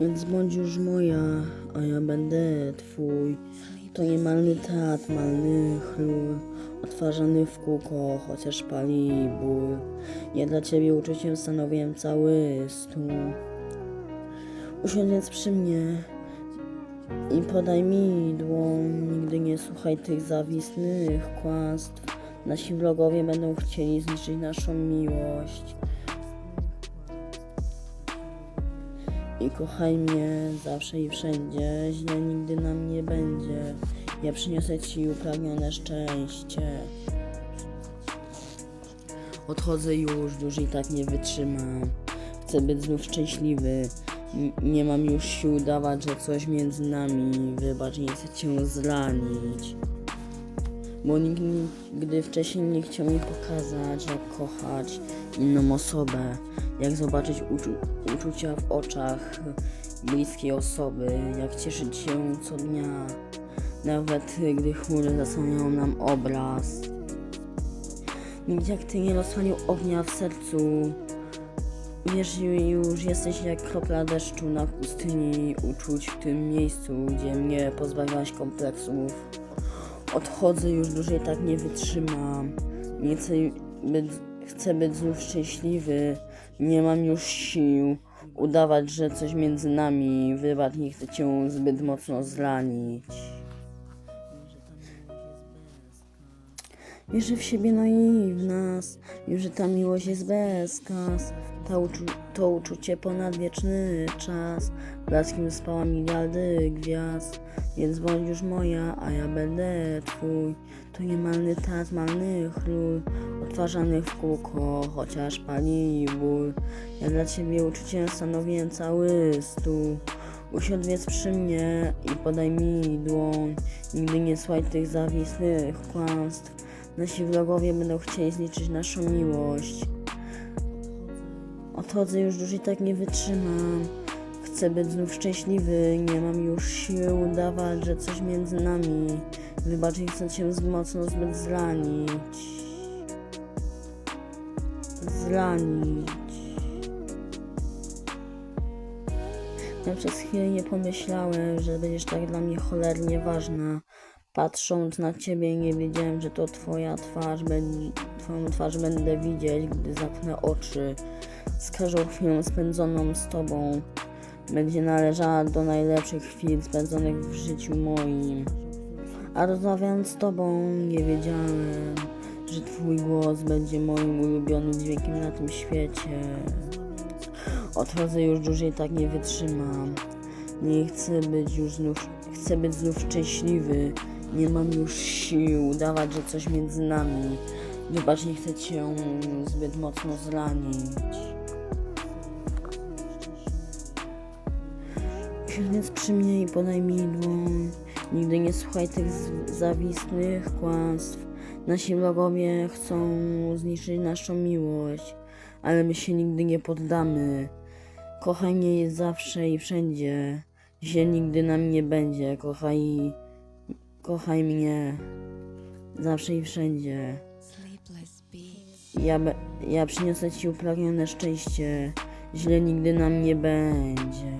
Więc bądź już moja, a ja będę twój. To nie malny teatr, malny chlór, odtwarzany w kółko, chociaż pali ból. Ja dla ciebie uczuciem stanowiłem cały stół. Usiądź więc przy mnie i podaj mi dłoń. Nigdy nie słuchaj tych zawistnych kłamstw. Nasi wrogowie będą chcieli zniszczyć naszą miłość. I kochaj mnie zawsze i wszędzie, źle nigdy nam nie będzie. Ja przyniosę ci upragnione szczęście. Odchodzę już, dłużej tak nie wytrzymam. Chcę być znów szczęśliwy. Nie mam już sił udawać, że coś między nami. Wybacz, nie chcę cię zranić. Bo nikt nigdy wcześniej nie chciał mi pokazać, jak kochać inną osobę, jak zobaczyć uczu uczucia w oczach bliskiej osoby, jak cieszyć się co dnia, nawet gdy chmury zasłaniają nam obraz. Jak ty nie rozpalił ognia w sercu. Wiesz, już jesteś jak kropla deszczu na pustyni uczuć w tym miejscu, gdzie mnie pozbawiłaś kompleksów. Odchodzę już dłużej tak nie wytrzymam. Nie chcę być, chcę być znów szczęśliwy. Nie mam już sił udawać, że coś między nami. Wybacz, nie chcę cię zbyt mocno zranić. Wierzę w siebie, no i w nas. Wiem, że ta miłość jest bez kas. Ta uczu to uczucie ponad wieczny czas. Blaskiem spała miliardy gwiazd. Więc bądź już moja, a ja będę twój. To niemalny teatr, malny chlór. Odtwarzany w kółko, chociaż pali ból. Ja dla ciebie uczuciem stanowiłem cały stół. Usiądź więc przy mnie i podaj mi dłoń. Nigdy nie słuchaj tych zawistnych kłamstw. Nasi wrogowie będą chcieli zliczyć naszą miłość. Odchodzę już dłużej tak nie wytrzymam. Chcę być znów szczęśliwy, nie mam już sił udawać, że coś między nami. Wybacz, nie chcę cię mocno zbyt zranić. Zranić. Ja przez chwilę nie pomyślałem, że będziesz tak dla mnie cholernie ważna. Patrząc na ciebie nie wiedziałem, że to twoja twarz, ben- twoją twarz będę widzieć, gdy zamknę oczy. Z każdą chwilą spędzoną z tobą będzie należała do najlepszych chwil spędzonych w życiu moim. A rozmawiając z tobą nie wiedziałem, że twój głos będzie moim ulubionym dźwiękiem na tym świecie. Odchodzę już dłużej tak nie wytrzymam. Nie chcę być już znów, chcę być znów szczęśliwy. Nie mam już sił udawać, że coś między nami. Wybacz, nie chcę cię zbyt mocno zranić. Więc przy mnie i podaj mi dłoń. Nigdy nie słuchaj tych zawistnych kłamstw. Nasi wrogowie chcą zniszczyć naszą miłość, ale my się nigdy nie poddamy. Kochaj mnie jest zawsze i wszędzie. Źle nigdy nam nie będzie. Kochaj, kochaj mnie zawsze i wszędzie. Ja, ja przyniosę ci upragnione szczęście. Źle nigdy nam nie będzie.